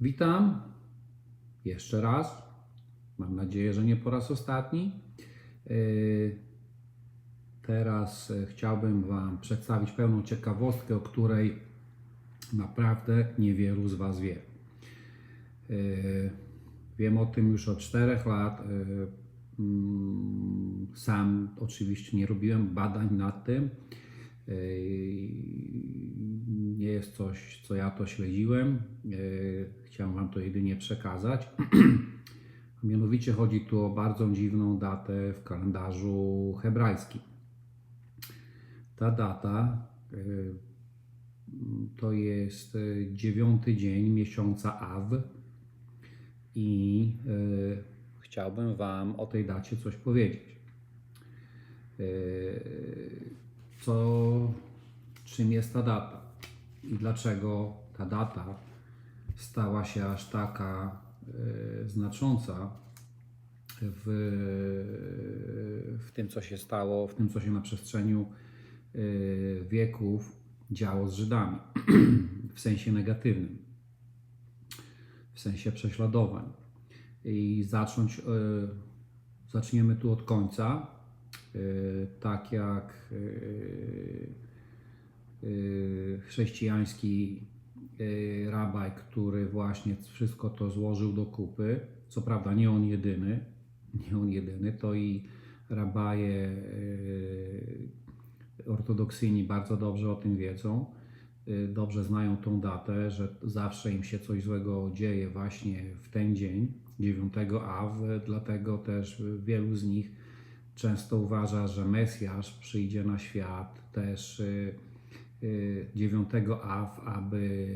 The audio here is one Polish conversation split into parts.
Witam jeszcze raz. Mam nadzieję, że nie po raz ostatni. Yy, Teraz e, chciałbym Wam przedstawić pewną ciekawostkę, o której naprawdę niewielu z Was wie. Yy, Wiem o tym już od 4 lat. Mm, Sam oczywiście nie robiłem badań nad tym. Nie jest coś, co ja to śledziłem. Chciałem Wam to jedynie przekazać. Mianowicie chodzi tu o bardzo dziwną datę w kalendarzu hebrajskim. Ta data to jest dziewiąty dzień miesiąca Av i chciałbym Wam o tej dacie coś powiedzieć. Co, czym jest ta data i dlaczego ta data stała się aż taka y, znacząca w, w tym, co się stało, w tym, co się na przestrzeni y, wieków działo z Żydami w sensie negatywnym, w sensie prześladowań. I zacząć, y, zaczniemy tu od końca, tak jak chrześcijański y, rabaj, który właśnie wszystko to złożył do kupy. Co prawda nie on jedyny, nie on jedyny, to i rabaje y, ortodoksyjni bardzo dobrze o tym wiedzą. Y, Dobrze znają tą datę, że zawsze im się coś złego dzieje właśnie w ten dzień, 9 Av, dlatego też wielu z nich często uważa, że Mesjasz przyjdzie na świat też y, y, 9 Av, aby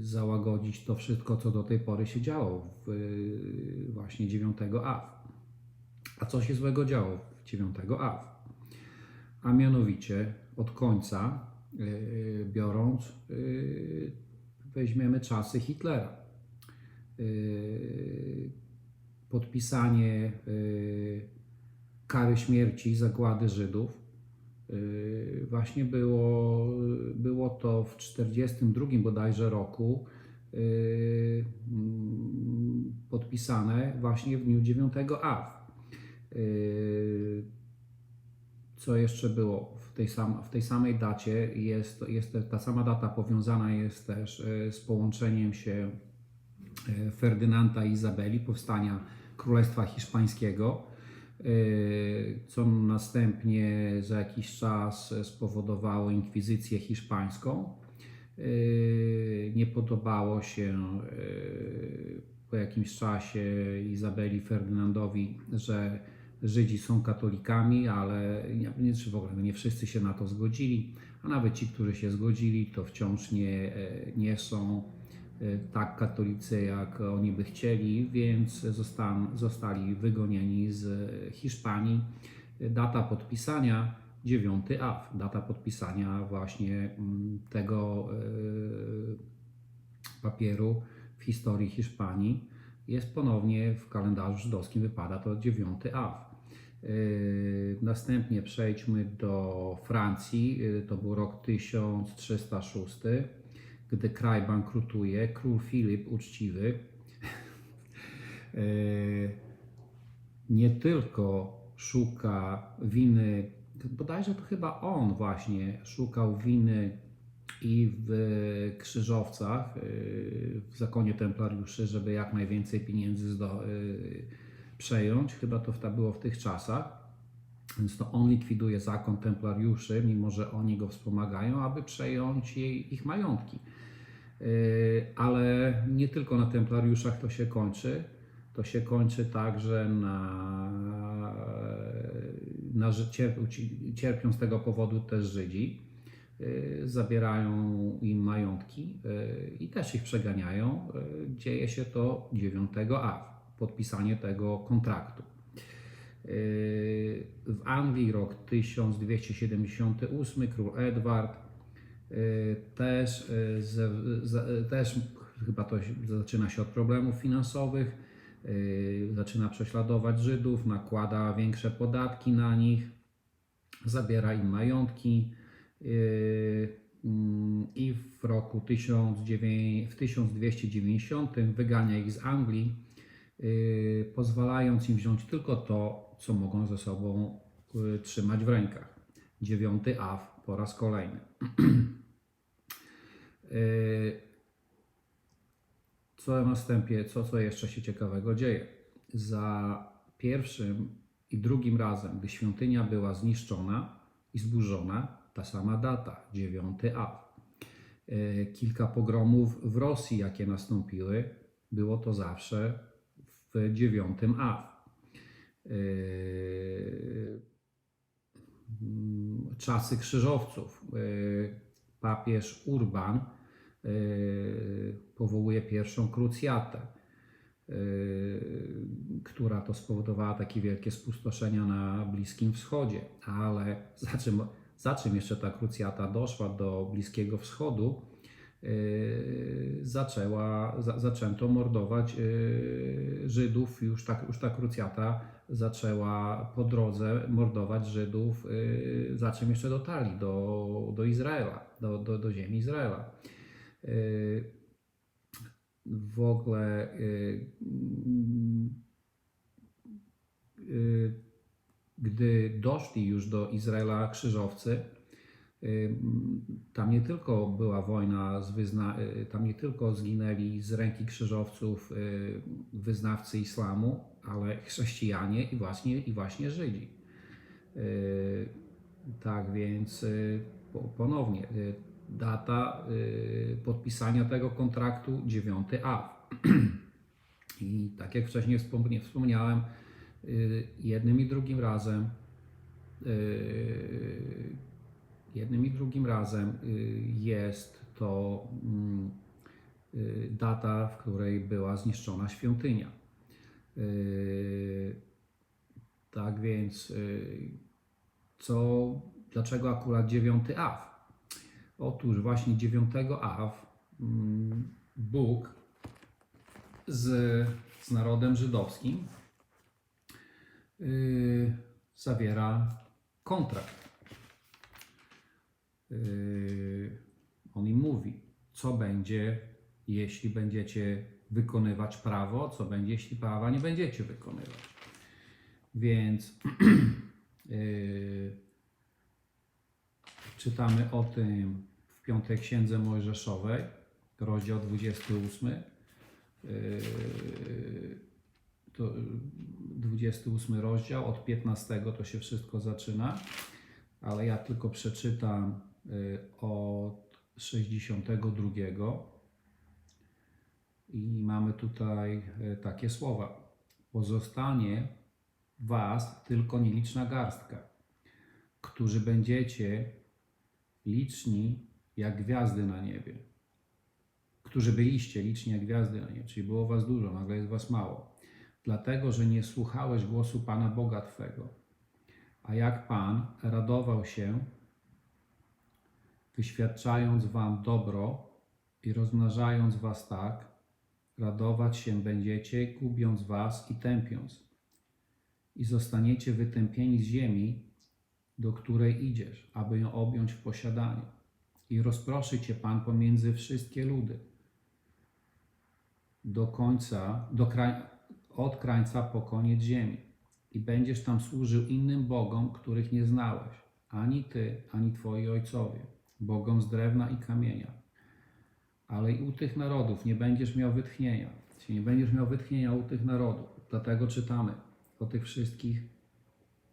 załagodzić to wszystko, co do tej pory się działo w y, właśnie 9 Av. A co się złego działo w 9 Av? A mianowicie od końca y, biorąc, weźmiemy czasy Hitlera. Podpisanie kary śmierci, zagłady Żydów. Y, Właśnie było, było to w 1942 bodajże roku y, mm, podpisane właśnie w dniu 9 Av. Y, Co jeszcze było w tej, sam, w tej samej dacie? Jest, jest ta sama data powiązana jest też z połączeniem się Ferdynanda i Izabeli, powstania Królestwa Hiszpańskiego, co następnie za jakiś czas spowodowało inkwizycję hiszpańską. Y, Nie podobało się y, po jakimś czasie Izabeli Ferdynandowi, że Żydzi są katolikami, ale nie, czy w ogóle nie wszyscy się na to zgodzili, a nawet ci, którzy się zgodzili, to wciąż nie, nie są tak katolicy, jak oni by chcieli, więc zostan, zostali wygonieni z Hiszpanii. Data podpisania 9 Av, data podpisania właśnie mm, tego e, papieru w historii Hiszpanii jest ponownie w kalendarzu żydowskim, wypada to 9 Av. Yy, Następnie przejdźmy do Francji. To był rok 1306, gdy kraj bankrutuje. Król Filip Uczciwy yy, nie tylko szuka winy, bodajże to chyba on właśnie szukał winy i w krzyżowcach, yy, w zakonie templariuszy, żeby jak najwięcej pieniędzy yy, przejąć. Chyba to było w tych czasach. Więc to on likwiduje zakon templariuszy, mimo że oni go wspomagają, aby przejąć jej, ich majątki. Yy, Ale nie tylko na templariuszach to się kończy. To się kończy także na, na cierpią, ci- cierpią z tego powodu też Żydzi. Yy, Zabierają im majątki yy, i też ich przeganiają. Dzieje się to 9 Av, podpisanie tego kontraktu. W Anglii rok 1278 król Edward yy, też, z, też chyba to zaczyna się od problemów finansowych, yy, zaczyna prześladować Żydów, nakłada większe podatki na nich, zabiera im majątki. Mm, i w roku 1900 w 1290 wygania ich z Anglii, y, pozwalając im wziąć tylko to, co mogą ze sobą y, trzymać w rękach. Dziewiąty AW po raz kolejny. Y, Co następnie, co, co jeszcze się ciekawego dzieje? Za pierwszym i drugim razem, gdy świątynia była zniszczona i zburzona, ta sama data, 9 A. E, Kilka pogromów w Rosji, jakie nastąpiły, było to zawsze w 9 A. E, Czasy krzyżowców. E, Papież Urban e, powołuje pierwszą krucjatę która to spowodowała takie wielkie spustoszenia na Bliskim Wschodzie. Ale za czym, za czym jeszcze ta krucjata doszła do Bliskiego Wschodu? Y, Zaczęła, za, zaczęto mordować y, Żydów, już ta, już ta krucjata zaczęła po drodze mordować Żydów, y, za czym jeszcze dotarli do, do Izraela, do, do, do ziemi Izraela. W ogóle gdy doszli już do Izraela krzyżowcy, tam nie tylko była wojna, y, tam nie tylko zginęli z ręki krzyżowców y, wyznawcy islamu, ale chrześcijanie i właśnie, i właśnie Żydzi. Y, Tak więc po- ponownie data podpisania tego kontraktu 9 A. I tak jak wcześniej wspomniałem, jednym i drugim razem jednym i drugim razem y, jest to mm, y, data, w której była zniszczona świątynia. Y, Tak więc co, dlaczego akurat 9 Av? Otóż właśnie 9 Av mm, Bóg z, z narodem żydowskim zawiera kontrakt. Yy, on im mówi, co będzie, jeśli będziecie wykonywać prawo, co będzie, jeśli prawa nie będziecie wykonywać. Więc yy, czytamy o tym w piątej księdze Mojżeszowej, rozdział 28. Yy, to yy, 28 rozdział, od 15 to się wszystko zaczyna, ale ja tylko przeczytam od 62. I mamy tutaj yy, takie słowa. Pozostanie was tylko nieliczna garstka, którzy będziecie liczni jak gwiazdy na niebie. Którzy byliście liczni jak gwiazdy na niebie, czyli było was dużo, nagle jest was mało. Dlatego, że nie słuchałeś głosu Pana Boga Twego. A jak Pan radował się, wyświadczając wam dobro i rozmnażając was tak, radować się będziecie, gubiąc was i tępiąc. I zostaniecie wytępieni z ziemi, do której idziesz, aby ją objąć w posiadanie. I rozproszy cię Pan pomiędzy wszystkie ludy. Do końca, do kraj, od krańca po koniec ziemi. I będziesz tam służył innym bogom, których nie znałeś, ani ty, ani twoi ojcowie, bogom z drewna i kamienia. Ale i u tych narodów nie będziesz miał wytchnienia. Czyli nie będziesz miał wytchnienia u tych narodów. Dlatego czytamy o tych wszystkich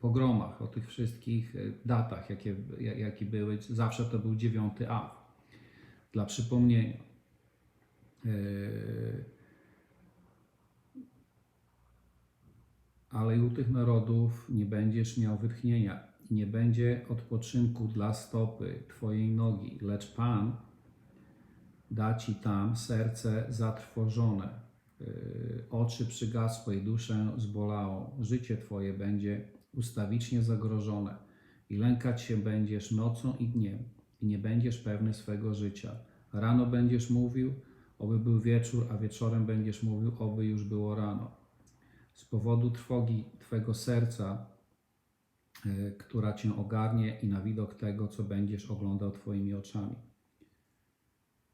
pogromach, o tych wszystkich e, datach, jakie, ja- jakie były. Zawsze to był 9 A. Dla przypomnienia. Yy, Ale i u tych narodów nie będziesz miał wytchnienia i nie będzie odpoczynku dla stopy Twojej nogi, lecz Pan da Ci tam serce zatrwożone, yy, oczy przygasłe i duszę zbolało. Życie Twoje będzie ustawicznie zagrożone i lękać się będziesz nocą i dniem i nie będziesz pewny swego życia. Rano będziesz mówił, oby był wieczór, a wieczorem będziesz mówił, oby już było rano. Z powodu trwogi Twego serca, która Cię ogarnie i na widok tego, co będziesz oglądał Twoimi oczami.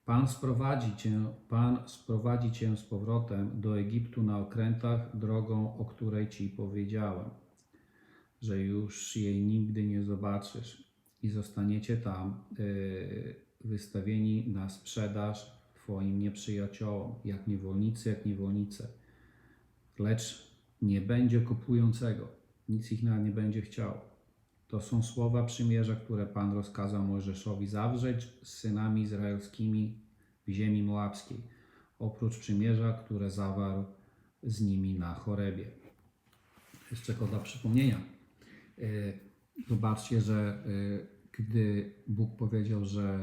Pan sprowadzi cię, Pan sprowadzi cię z powrotem do Egiptu na okrętach drogą, o której ci powiedziałem, że już jej nigdy nie zobaczysz i zostaniecie tam yy, wystawieni na sprzedaż twoim nieprzyjaciołom, jak niewolnicy, jak niewolnice. Lecz nie będzie kupującego, nic ich nie będzie chciał. To są słowa przymierza, które Pan rozkazał Mojżeszowi zawrzeć z synami izraelskimi w ziemi moabskiej, oprócz przymierza, które zawarł z nimi na Chorebie. Jeszcze koda przypomnienia. Y, Zobaczcie, że y, gdy Bóg powiedział, że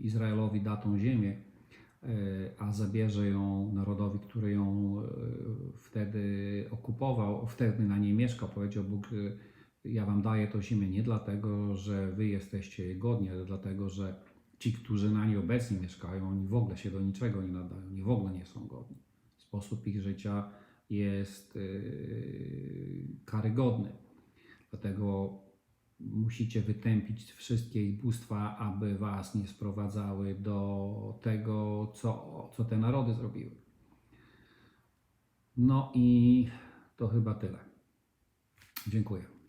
Izraelowi da tą ziemię, a zabierze ją narodowi, który ją y, wtedy okupował, wtedy na niej mieszkał, powiedział Bóg, y, ja wam daję to ziemię nie dlatego, że wy jesteście jej godni, ale dlatego, że ci, którzy na niej obecnie mieszkają, oni w ogóle się do niczego nie nadają, oni w ogóle nie są godni. Sposób ich życia jest karygodny. Dlatego musicie wytępić wszystkie ich bóstwa, aby was nie sprowadzały do tego, co, co te narody zrobiły. No i to chyba tyle. Dziękuję.